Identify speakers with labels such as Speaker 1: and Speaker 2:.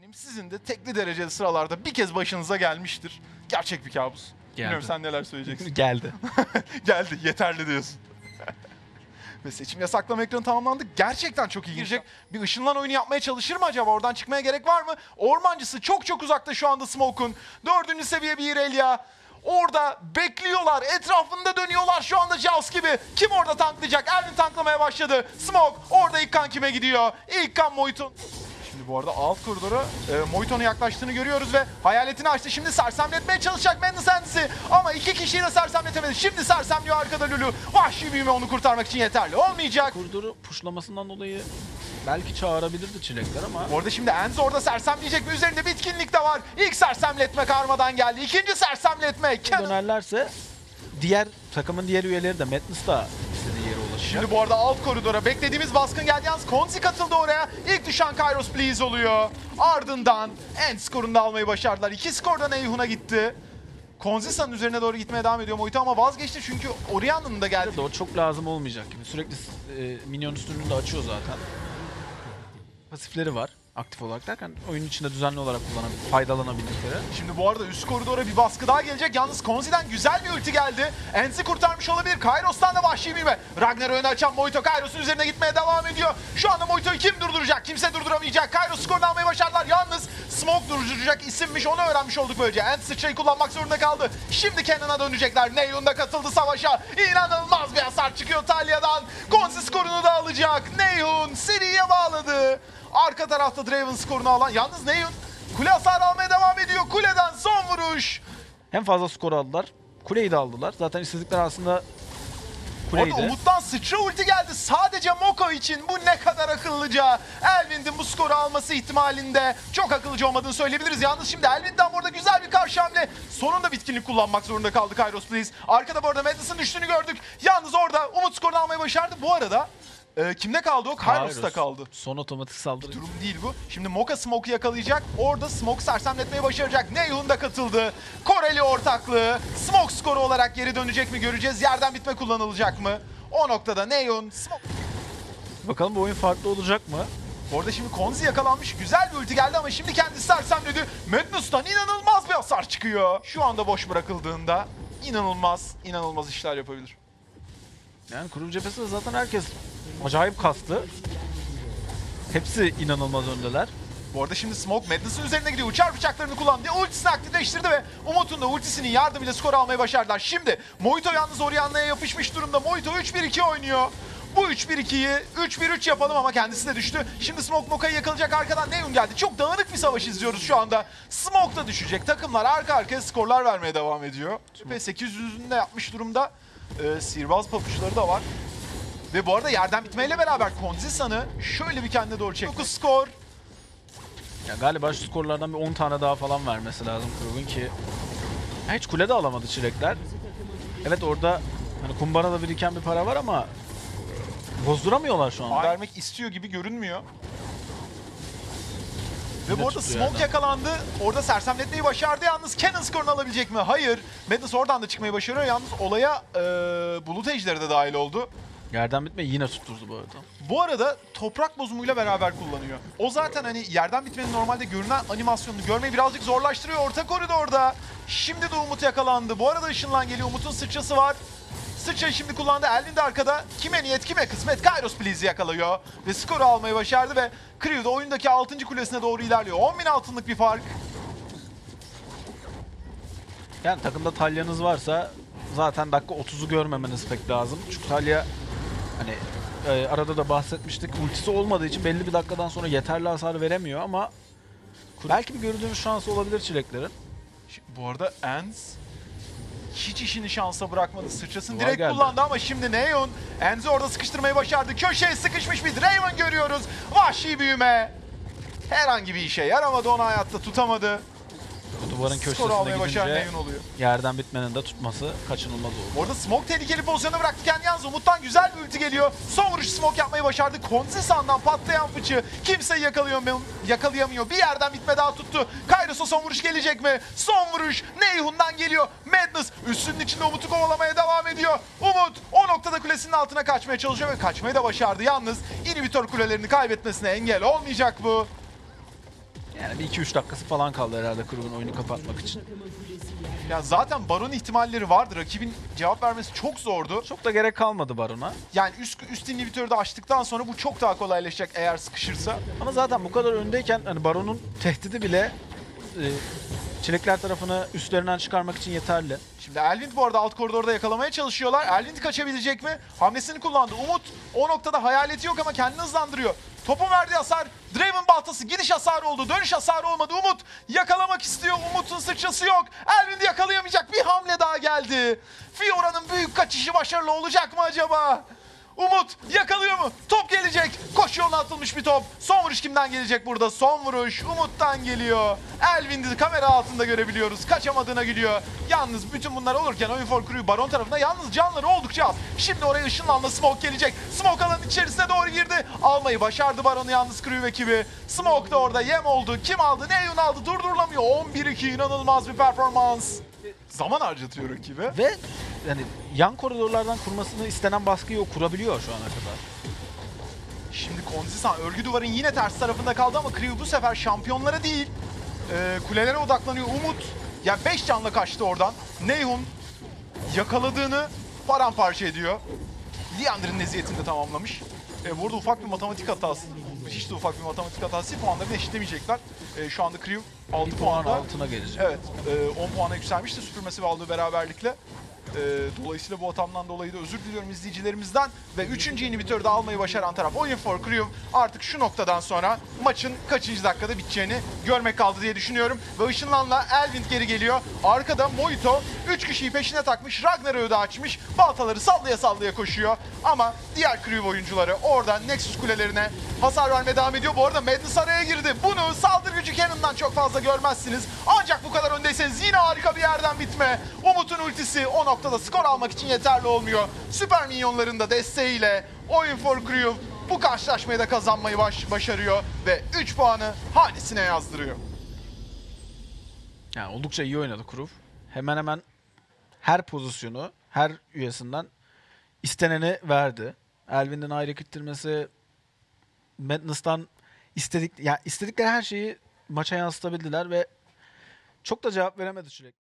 Speaker 1: Eminim sizin de tekli dereceli sıralarda bir kez başınıza gelmiştir. Gerçek bir kabus. Bilmiyorum sen neler söyleyeceksin.
Speaker 2: Geldi.
Speaker 1: Geldi yeterli diyorsun. Ve seçim yasaklama ekranı tamamlandı. Gerçekten çok iyi girecek. Bir ışınlan oyunu yapmaya çalışır mı acaba? Oradan çıkmaya gerek var mı? Ormancısı çok çok uzakta şu anda Smoke'un. Dördüncü seviye bir Irelia. Orada bekliyorlar. Etrafında dönüyorlar şu anda Jaws gibi. Kim orada tanklayacak? Elvin tanklamaya başladı. Smoke orada ilk kan kime gidiyor? İlk kan Moit'un. Şimdi bu arada alt koridora e, Moiton'a yaklaştığını görüyoruz ve hayaletini açtı. Şimdi sersemletmeye çalışacak Madness Handis'i. Ama iki kişiyi de sersemletemedi. Şimdi sersemliyor arkada Lulu. Vahşi büyüme onu kurtarmak için yeterli olmayacak.
Speaker 2: Koridoru pushlamasından dolayı belki çağırabilirdi çilekler ama
Speaker 1: Bu arada şimdi Enzo orada sersemleyecek mi? Üzerinde bitkinlik de var. İlk sersemletme karmadan geldi. İkinci sersemletme.
Speaker 2: Dönerlerse diğer takımın diğer üyeleri de Madness da.
Speaker 1: Şimdi bu arada alt koridora beklediğimiz baskın geldi. Yalnız Konzi katıldı oraya. İlk düşen Kairos Please oluyor. Ardından end skorunu da almayı başardılar. İki skordan Eyhun'a gitti. Konzisa'nın üzerine doğru gitmeye devam ediyor Moito ama vazgeçti çünkü Orianna'nın da geldi.
Speaker 2: o çok lazım olmayacak gibi. Sürekli e, minyon üstünlüğünü de açıyor zaten. Pasifleri var aktif olarak derken oyun içinde düzenli olarak kullanan, faydalanabildikleri.
Speaker 1: Şimdi bu arada üst koridora bir baskı daha gelecek. Yalnız Konzi'den güzel bir ulti geldi. Enz'i kurtarmış olabilir. Kairos'tan da vahşi büyüme. Ragnar öne açan Moito Kairos'un üzerine gitmeye devam ediyor. Şu anda Moito'yu kim durduracak? Kimse durduramayacak. Kairos skorunu almayı başardılar. Yalnız Smoke durduracak isimmiş. Onu öğrenmiş olduk böylece. Enz sıçrayı kullanmak zorunda kaldı. Şimdi Cannon'a dönecekler. Neyun da katıldı savaşa. İnanılmaz bir hasar çıkıyor Talya'dan. Konzi skorunu da alacak. Neyun seriye bağladı. Arka tarafta Draven skorunu alan. Yalnız Neyun kule hasarı almaya devam ediyor. Kuleden son vuruş.
Speaker 2: Hem fazla skor aldılar. Kuleyi de aldılar. Zaten istedikleri aslında kuleyi
Speaker 1: Orada
Speaker 2: de.
Speaker 1: Umut'tan sıçra ulti geldi. Sadece Moko için bu ne kadar akıllıca. Elvind'in bu skoru alması ihtimalinde çok akıllıca olmadığını söyleyebiliriz. Yalnız şimdi Elvind'den burada güzel bir karşı hamle. Sonunda bitkinlik kullanmak zorunda kaldı Kairos Please. Arkada bu arada Madness'ın düştüğünü gördük. Yalnız orada Umut skorunu almayı başardı. Bu arada e, kimde kaldı o?
Speaker 2: Kairos.
Speaker 1: kaldı.
Speaker 2: Son otomatik saldırı.
Speaker 1: durum değil bu. Şimdi Moka Smoke'u yakalayacak. Orada Smoke sersemletmeyi başaracak. Neyhun da katıldı. Koreli ortaklığı. Smoke skoru olarak geri dönecek mi göreceğiz. Yerden bitme kullanılacak mı? O noktada Neyhun, Smoke.
Speaker 2: Bakalım bu oyun farklı olacak mı?
Speaker 1: Orada şimdi Konzi yakalanmış. Güzel bir ulti geldi ama şimdi kendisi sersemledi. Madness'tan inanılmaz bir hasar çıkıyor. Şu anda boş bırakıldığında inanılmaz, inanılmaz işler yapabilir.
Speaker 2: Yani kurum cephesinde zaten herkes acayip kastı. Hepsi inanılmaz öndeler.
Speaker 1: Bu arada şimdi Smoke Madness'ın üzerine gidiyor. Uçar bıçaklarını kullandı. Ultisini aktifleştirdi ve Umut'un da ultisinin yardımıyla skor almayı başardılar. Şimdi Moito yalnız Orianna'ya yapışmış durumda. Moito 3-1-2 oynuyor. Bu 3-1-2'yi 3-1-3 yapalım ama kendisi de düştü. Şimdi Smoke Moka'yı yakalayacak arkadan Neon geldi. Çok dağınık bir savaş izliyoruz şu anda. Smoke da düşecek. Takımlar arka arkaya skorlar vermeye devam ediyor. Ve 800'ünde yapmış durumda. Ee, sihirbaz papuçları da var. Ve bu arada yerden bitmeyle beraber Konzisan'ı şöyle bir kendine doğru çekti. 9 skor.
Speaker 2: Ya galiba şu skorlardan bir 10 tane daha falan vermesi lazım Krug'un ki Ya hiç kule de alamadı çilekler. Evet orada hani kumbarada biriken bir para var ama bozduramıyorlar şu anda.
Speaker 1: vermek istiyor gibi görünmüyor. Ve bu arada Smoke
Speaker 2: yerden.
Speaker 1: yakalandı. Orada sersemletmeyi başardı. Yalnız Cannon skorunu alabilecek mi? Hayır. Madness oradan da çıkmayı başarıyor. Yalnız olaya eee Bulut Ejderi de dahil oldu.
Speaker 2: Yerden bitme yine tutturdu bu arada.
Speaker 1: Bu arada toprak bozumuyla beraber kullanıyor. O zaten hani yerden bitmenin normalde görünen animasyonunu görmeyi birazcık zorlaştırıyor orta koridorda. Şimdi de Umut yakalandı. Bu arada ışınlan geliyor. Umut'un sıçrası var. Sıçrayı şimdi kullandı. Elvin de arkada. Kime niyet kime kısmet. Kairos Please'i yakalıyor. Ve skoru almayı başardı ve Crew de oyundaki 6. kulesine doğru ilerliyor. 10.000 altınlık bir fark.
Speaker 2: Yani takımda Talya'nız varsa zaten dakika 30'u görmemeniz pek lazım. Çünkü Talya hani e, arada da bahsetmiştik ultisi olmadığı için belli bir dakikadan sonra yeterli hasar veremiyor ama belki bir görüldüğünüz şansı olabilir çileklerin.
Speaker 1: Bu arada Enz hiç işini şansa bırakmadı. Sıçrasını
Speaker 2: Duvar
Speaker 1: direkt
Speaker 2: geldi.
Speaker 1: kullandı ama şimdi Neon Enz'i orada sıkıştırmayı başardı. Köşeye sıkışmış bir Draven görüyoruz. Vahşi büyüme. Herhangi bir işe yaramadı onu hayatta tutamadı.
Speaker 2: Duvarın köşesine gidince yerden bitmenin de tutması kaçınılmaz oldu.
Speaker 1: Orada Smoke tehlikeli pozisyona bıraktı kendini yalnız Umut'tan güzel bir ulti geliyor. Son vuruş Smoke yapmayı başardı. Konzisan'dan patlayan fıçı kimseyi yakalayamıyor, yakalayamıyor. Bir yerden bitme daha tuttu. Kairos'a son vuruş gelecek mi? Son vuruş Neyhun'dan geliyor. Madness üstünün içinde Umut'u kovalamaya devam ediyor. Umut o noktada kulesinin altına kaçmaya çalışıyor ve kaçmayı da başardı. Yalnız inhibitor kulelerini kaybetmesine engel olmayacak bu.
Speaker 2: Yani bir 2-3 dakikası falan kaldı herhalde Kruv'un oyunu kapatmak için.
Speaker 1: Ya zaten Baron ihtimalleri vardı. Rakibin cevap vermesi çok zordu.
Speaker 2: Çok da gerek kalmadı Baron'a.
Speaker 1: Yani üst, üst inhibitörü de açtıktan sonra bu çok daha kolaylaşacak eğer sıkışırsa.
Speaker 2: Ama zaten bu kadar öndeyken hani Baron'un tehdidi bile e, Çilekler tarafını üstlerinden çıkarmak için yeterli.
Speaker 1: Şimdi Elvind bu arada alt koridorda yakalamaya çalışıyorlar. Elvind kaçabilecek mi? Hamlesini kullandı. Umut o noktada hayaleti yok ama kendini hızlandırıyor. Topun verdiği hasar Draven baltası gidiş hasarı oldu. Dönüş hasarı olmadı. Umut yakalamak istiyor. Umut'un sıçrası yok. Elvind'i yakalayamayacak bir hamle daha geldi. Fiora'nın büyük kaçışı başarılı olacak mı acaba? Umut yakalıyor mu? Top gelecek. Koşu yoluna atılmış bir top. Son vuruş kimden gelecek burada? Son vuruş Umut'tan geliyor. Elvin'i kamera altında görebiliyoruz. Kaçamadığına gülüyor. Yalnız bütün bunlar olurken Oyun for Baron tarafında yalnız canları oldukça az. Şimdi oraya ışınlanma Smoke gelecek. Smoke alanın içerisine doğru girdi. Almayı başardı Baron'u yalnız Crew ekibi. Smoke da orada yem oldu. Kim aldı? Neyun aldı? Durdurulamıyor. 11-2 inanılmaz bir performans. Zaman harcatıyor rakibi.
Speaker 2: Ve yani yan koridorlardan kurmasını istenen baskıyı o kurabiliyor şu ana kadar.
Speaker 1: Şimdi Konzisan örgü duvarın yine ters tarafında kaldı ama Crew bu sefer şampiyonlara değil e, kulelere odaklanıyor. Umut ya 5 canla kaçtı oradan. Neyhun yakaladığını paramparça ediyor. Liander'ın eziyetini de tamamlamış. E, burada ufak bir matematik hatası. Hiç de ufak bir matematik hatası. Puanlarını eşitlemeyecekler. E, şu anda Crew 6
Speaker 2: Bir puan
Speaker 1: puanda.
Speaker 2: altına gelecek.
Speaker 1: Evet, e, 10 puana yükselmişti süpürmesi ve aldığı beraberlikle. E, dolayısıyla bu hatamdan dolayı da özür diliyorum izleyicilerimizden. Ve 3. inhibitörü de almayı başaran taraf Oyun for Crew artık şu noktadan sonra maçın kaçıncı dakikada biteceğini görmek kaldı diye düşünüyorum. Ve ışınlanla Elvind geri geliyor. Arkada Moito 3 kişiyi peşine takmış. Ragnarok'u da açmış. Baltaları sallaya sallaya koşuyor. Ama diğer Crew oyuncuları oradan Nexus kulelerine hasar vermeye devam ediyor. Bu arada Madness araya girdi. Bunu saldırı gücü Cannon'dan çok fazla görmezsiniz. Ancak bu kadar öndeyseniz yine harika bir yerden bitme. Umut'un ultisi o noktada skor almak için yeterli olmuyor. Süper minyonların da desteğiyle Oyun for Crew bu karşılaşmayı da kazanmayı baş- başarıyor ve 3 puanı hanesine yazdırıyor.
Speaker 2: Yani oldukça iyi oynadı Kruf. Hemen hemen her pozisyonu, her üyesinden isteneni verdi. Elvin'den ayrı ittirmesi, Madness'tan istedik, ya istedikleri her şeyi maça yansıtabildiler ve çok da cevap veremedi Çilek.